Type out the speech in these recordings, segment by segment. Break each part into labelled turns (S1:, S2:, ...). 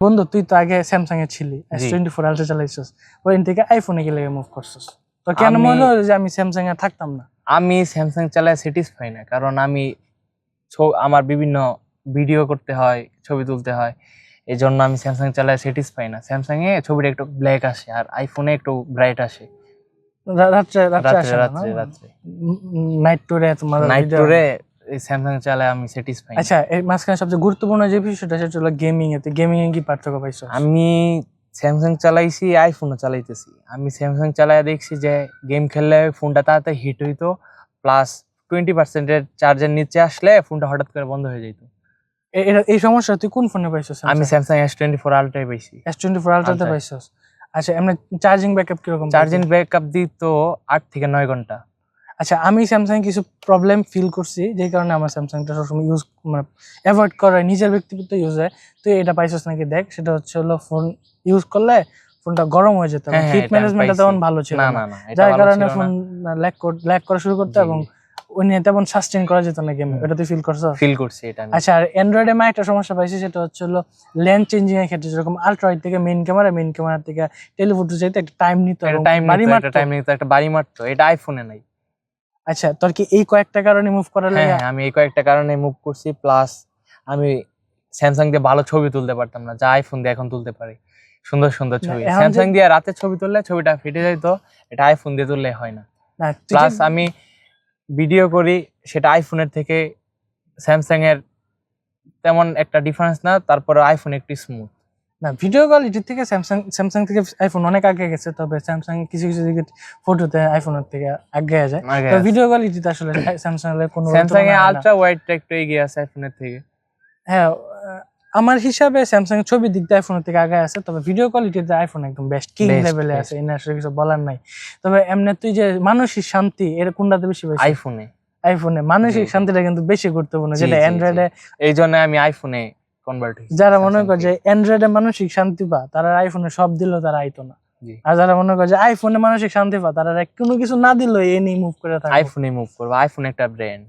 S1: বন্ধু তুই তো আগে স্যামসাং এ ছিলি এস টোয়েন্টি ফোর আলট্রা চালাইছিস। ওই থেকে আইফোনে গেলে মুভ করছিস। তো কেন মনে হলো যে আমি স্যামসাং এ থাকতাম না?
S2: আমি স্যামসাং চালায় স্যাটিসফাই না কারণ আমি আমার বিভিন্ন ভিডিও করতে হয় ছবি তুলতে হয়। এই জন্য আমি স্যামসাং চালায় স্যাটিসফাই না। স্যামসাং এ ছবিটা একটু ব্ল্যাক আসে আর আইফোনে একটু ব্রাইট আসে।
S1: রাত্রে রাত্রে
S2: রাত্রে
S1: নাইট টুরে তোমার
S2: নাইট টুরে স্যামসাং চালায় আমি স্যাটিসফাই
S1: আচ্ছা এর মাঝখানে সবচেয়ে গুরুত্বপূর্ণ যে বিষয়টা সেটা হলো গেমিং এতে গেমিং এ কি পার্থক্য পাইছো?
S2: আমি স্যামসাং চালাইছি আইফোনও চালাইতেছি। আমি স্যামসাং চালায় দেখছি যে গেম খেললে ফোনটা তাড়াতাড়ি হিট হইতো প্লাস টোয়েন্টি পার্সেন্টের চার্জের নিচে আসলে ফোনটা হঠাৎ করে বন্ধ হয়ে যেত
S1: এই সমস্যা তুই কোন ফোনে পাইছো
S2: আমি স্যামসাং এস টোয়েন্টি ফোর আলট্রাই পাইছি।
S1: এস টোয়েন্টি ফোর আলট্রাতে
S2: Ultra।
S1: পাইছো আচ্ছা এমনি চার্জিং ব্যাকআপ কীরকম
S2: চার্জিং? ব্যাকআপ দিত আট থেকে নয় ঘণ্টা।
S1: আচ্ছা আমি স্যামসাং কিছু প্রবলেম ফিল করছি যেই কারণে আমার স্যামসাংটা সবসময় ইউজ মানে অ্যাভয়েড করা নিজের ব্যক্তিগত ইউজে তুই এটা পাইছিস নাকি দেখ সেটা হচ্ছে হলো ফোন ইউজ করলে ফোনটা গরম হয়ে যেত
S2: হ্যাঁ, হ্যাঁ,
S1: হিট ম্যানেজমেন্টটা তেমন ভালো ছিল
S2: না
S1: যার কারণে ফোন ল্যাক ল্যাক করা শুরু করতো এবং ওই নিয়ে তেমন সাস্টেন করা যেত না গেম এটা তুই ফিল করছ
S2: ফিল করছি এটা
S1: আচ্ছা আর অ্যান্ড্রয়েডে মা একটা সমস্যা পাইছি সেটা হচ্ছে হলো লেন্স চেঞ্জিং এর ক্ষেত্রে যেরকম আলট্রাইড থেকে মেইন ক্যামেরা মেইন ক্যামেরা থেকে টেলিফোটো চাইতে একটা টাইম নিত
S2: একটা টাইম নিত
S1: মারতো।
S2: একটা বাড়ি মারতো। এটা আইফোনে নাই।
S1: আচ্ছা তোর কি এই কয়েকটা কারণে মুভ
S2: হ্যাঁ
S1: লাগে
S2: আমি এই কয়েকটা কারণে মুভ করছি প্লাস আমি স্যামসাং দিয়ে ভালো ছবি তুলতে পারতাম না যা আইফোন দিয়ে এখন তুলতে পারি। সুন্দর সুন্দর ছবি। স্যামসাং দিয়ে রাতে ছবি তুললে ছবিটা ফেটে যাইতো এটা আইফোন দিয়ে তুললে হয় না। প্লাস আমি ভিডিও করি সেটা আইফোনের থেকে স্যামসাং এর তেমন একটা ডিফারেন্স না তারপরে আইফোন একটু স্মুথ
S1: না ভিডিও কোয়ালিটি থেকে স্যামসাং স্যামসাং থেকে আইফোন অনেক আগে গেছে তবে স্যামসাং কিছু কিছু দিকে ফটোতে আইফোনের থেকে আগে যায় তো ভিডিও কোয়ালিটিতে আসলে স্যামসাং এর কোনো
S2: স্যামসাং এর। আলট্রা ওয়াইডটা একটু এগিয়ে আছে আইফোনের থেকে।
S1: হ্যাঁ আমার হিসাবে স্যামসাং ছবির দিক দিয়ে আইফোনের থেকে আগে আছে তবে ভিডিও কোয়ালিটিতে আইফোন একদম বেস্ট কিং লেভেলে আছে এনে আসলে কিছু বলার নাই। তবে এমনি তুই যে মানসিক শান্তি এর কোনটাতে বেশি বেশি?
S2: আইফোনে
S1: আইফোনে মানসিক। শান্তিটা কিন্তু বেশি গুরুত্বপূর্ণ যেটা। অ্যান্ড্রয়েডে
S2: এই জন্য আমি আইফোনে কনভার্ট
S1: যারা মনে করে যে। অ্যান্ড্রয়েডে মানসিক শান্তি পা তারা আইফোনে সব দিলেও তারা আইতো না। আর যারা মনে করে যে আইফোনে মানসিক শান্তি পা তারা কোনো কিছু না দিলেও এ নিয়ে মুভ করে থাকে
S2: আইফোনে মুভ করব। আইফোন একটা brand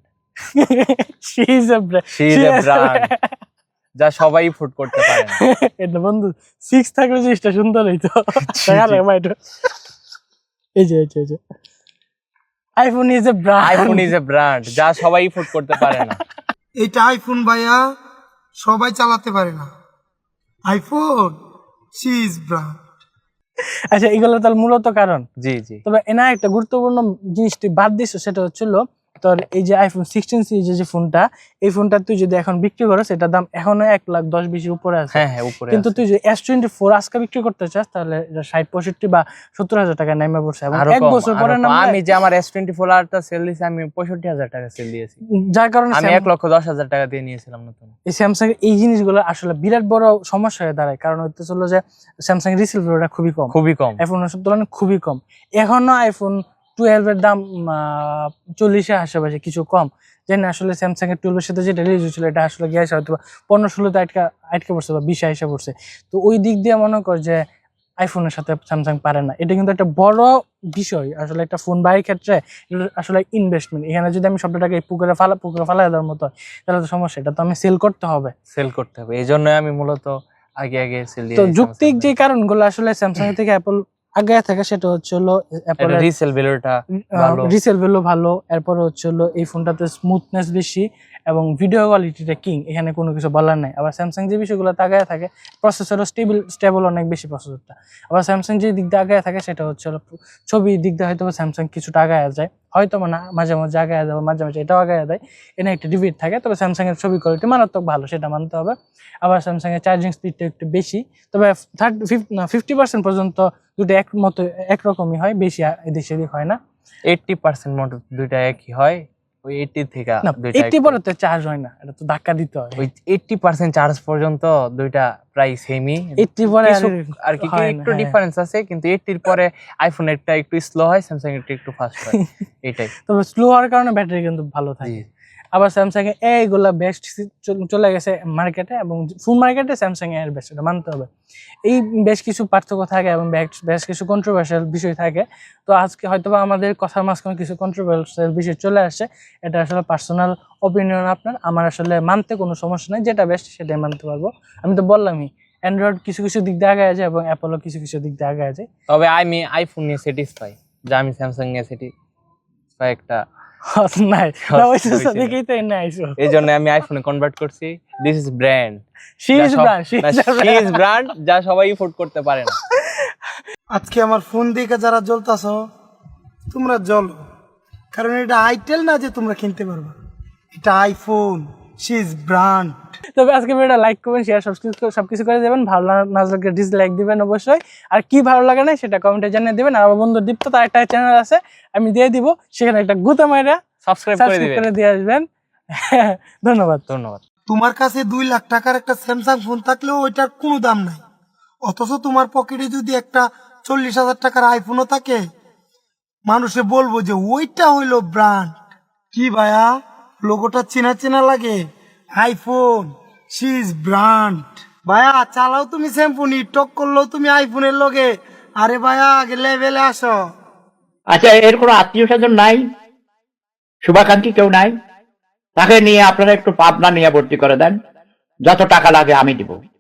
S1: she is a
S2: she is a brand যা সবাই ফুট করতে পারে
S1: এটা বন্ধু সিক্স থাকলে জিনিসটা সুন্দর হইতো। লাগে ভাই এই যে এই যে এই যে। IPhone is a brand
S2: iPhone is a brand যা সবাই ফুট করতে পারে না।
S3: এইটা আইফোন ভাইয়া সবাই চালাতে পারে না। আইফোন চিজ ব্র্যান্ড
S1: আচ্ছা এগুলো তাহলে মূলত কারণ?
S2: জি জি।
S1: তবে এনা একটা গুরুত্বপূর্ণ জিনিসটি বাদ দিছো সেটা হচ্ছিল তোর এই যে আইফোন সিক্সটিন সিরিজের যে ফোনটা এই ফোনটা তুই যদি এখন বিক্রি করো সেটার দাম এখনও এক লাখ দশ বেশি উপরে আছে।
S2: হ্যাঁ হ্যাঁ উপরে
S1: কিন্তু তুই যদি এস টোয়েন্টি ফোর আজকে বিক্রি করতে চাস তাহলে ষাট পঁয়ষট্টি বা সত্তর হাজার টাকা নেমে পড়ছে এবং এক বছর পরে।
S2: আমি যে আমার এস টোয়েন্টি ফোর আরটা সেল দিয়েছি আমি পঁয়ষট্টি হাজার টাকা সেল দিয়েছি।
S1: যার কারণে
S2: আমি এক লক্ষ দশ হাজার টাকা দিয়ে নিয়েছিলাম নতুন।
S1: এই স্যামসাং এই জিনিসগুলো আসলে বিরাট বড় সমস্যা হয়ে দাঁড়ায় কারণ হচ্ছে হলো যে স্যামসাং রিসেল খুবই কম।
S2: খুবই কম।
S1: আইফোন তুলনায় খুবই কম। এখনও আইফোন টুয়েলভ এর দাম চল্লিশের আশেপাশে কিছু কম। যেন আসলে স্যামসাং এর টুয়েলভের সাথে যেটা রিলিজ হয়েছিল এটা আসলে গিয়ে হয়তো বা পনেরো ষোলোতে আটকা আটকে পড়ছে বা বিশে আসে পড়ছে। তো ওই দিক দিয়ে মনে কর যে আইফোনের সাথে স্যামসাং পারে না। এটা কিন্তু একটা বড় বিষয়। আসলে একটা ফোন বাড়ির ক্ষেত্রে আসলে ইনভেস্টমেন্ট এখানে যদি আমি সবটা টাকা এই পুকুরে ফালা পুকুরে ফালাই দেওয়ার মতো হয়, তাহলে তো সমস্যা। এটা তো আমি সেল করতে হবে।
S2: সেল করতে হবে। এই জন্য আমি মূলত আগে আগে সেল
S1: তো যুক্তিক যে কারণগুলো আসলে স্যামসাং থেকে অ্যাপল আগে থাকে সেটা হচ্ছে হলো
S2: রিসেল ভ্যালুটা ভালো।
S1: রিসেল ভ্যালু ভালো এরপর হচ্ছে হলো এই ফোনটাতে স্মুথনেস বেশি এবং ভিডিও কোয়ালিটিটা কিং এখানে কোনো কিছু বলার নাই। আবার স্যামসাং যে বিষয়গুলো তাকায় থাকে প্রসেসরও স্টেবল স্টেবল অনেক বেশি প্রসেসরটা আবার স্যামসাং যে দিক দিয়ে আগায় থাকে সেটা হচ্ছে হলো ছবি দিক দিয়ে হয়তো স্যামসাং কিছু আগায় যায়। হয়তো না, মাঝে মাঝে আগে দেয়, মাঝে মাঝে এটাও আগায় দেয়। এনে একটা ডিভিড থাকে, তবে স্যামসাংয়ের ছবি কোয়ালিটি মারাত্মক ভালো, সেটা মানতে হবে। আবার স্যামসাংয়ের চার্জিং স্পিডটা একটু বেশি, তবে থার্টি ফিফটি পার্সেন্ট পর্যন্ত দুটো এক মতো একরকমই হয়, বেশি এদেশেরই হয় না।
S2: এইটটি পার্সেন্ট মোট দুইটা একই হয়। ওই এইটটি থেকে
S1: না
S2: দুইটা
S1: এইটটি
S2: একটু-
S1: পরে তো চার্জ হয় না এটা তো ধাক্কা দিতে হয়।
S2: ওই এইটটি পার্সেন্ট চার্জ পর্যন্ত দুইটা প্রায় সেমই
S1: এইটটি পরে আর-
S2: কি একটু
S1: হ্যাঁ।
S2: ডিফারেন্স আছে কিন্তু এইটটির পরে আইফোন একটা একটু স্লো হয় স্যামসাং একটা একটু ফাস্ট হয় এটাই
S1: তবে স্লো হওয়ার কারণে ব্যাটারি কিন্তু ভালো থাকে। আবার স্যামসাং এ এইগুলা বেস্ট চলে গেছে মার্কেটে এবং ফুল মার্কেটে স্যামসাং এর বেস্ট এটা মানতে হবে। এই বেশ কিছু পার্থক্য থাকে এবং বেশ- কিছু কন্ট্রোভার্সিয়াল বিষয় থাকে। তো আজকে হয়তোবা আমাদের কথার মাঝখানে কিছু কন্ট্রোভার্সিয়াল বিষয় চলে আসছে। এটা আসলে পার্সোনাল অপিনিয়ন আপনার। আমার আসলে মানতে কোনো সমস্যা নেই। যেটা বেস্ট সেটাই মানতে পারব। আমি তো বললামই অ্যান্ড্রয়েড কিছু কিছু দিক দিয়ে আগে আছে এবং অ্যাপলও কিছু কিছু দিক দিয়ে আগে আছে
S2: তবে আমি আইফোন নিয়ে স্যাটিসফাই যা আমি স্যামসাং নিয়ে স্যাটিসফাই একটা
S1: নাই না ওই
S2: হয়েছে
S1: দেখেই তো এনে আইসো
S2: এই জন্য আমি আইফোনে কনভার্ট করছি। This is brand
S1: she is brand
S2: শীষ ব্র্যান্ড যা সবাই ফোর্ড করতে পারে না।
S3: আজকে আমার ফোন দিকে যারা জ্বলতাছো তোমরা জ্বলো। কারণ এটা আইটেল না যে তোমরা কিনতে পারব। এটা আইফোন শি ইজ ব্র্যান্ড
S1: তবে আজকে ভিডিওটা লাইক করবেন শেয়ার সবকিছু সবকিছু করে দেবেন। ভালো না- লাগলে ডিসলাইক দিবেন অবশ্যই। আর কি ভালো লাগে না সেটা কমেন্টে জানিয়ে দিবেন। আর আমার বন্ধু দীপ্ত তার একটা চ্যানেল আছে আমি দিয়ে দিব। সেখানে একটা গুতা মাইরা
S2: সাবস্ক্রাইব করে দিবেন।
S1: করে দিয়ে আসবেন। ধন্যবাদ।
S2: ধন্যবাদ।
S3: তোমার কাছে দুই লাখ টাকার একটা স্যামসাং ফোন থাকলেও ওইটার কোনো দাম নাই। অথচ তোমার পকেটে যদি একটা চল্লিশ হাজার টাকার আইফোনও থাকে মানুষে বলব যে ওইটা হইল ব্র্যান্ড কি ভাইয়া? লোগোটা চেনা চেনা লাগে। IPhone is brand. ভাইয়া, চালাও তুমি শ্যাম্পুনি টক করলেও তুমি আইফোনের লগে। আরে ভাইয়া, আগে লেভেলে আসো।
S4: আচ্ছা এর কোনো আত্মীয় স্বজন নাই? শুভাকাঙ্ক্ষী কেউ নাই? তাকে নিয়ে আপনারা একটু পাবনা নিয়ে ভর্তি করে দেন। যত টাকা লাগে আমি দিব।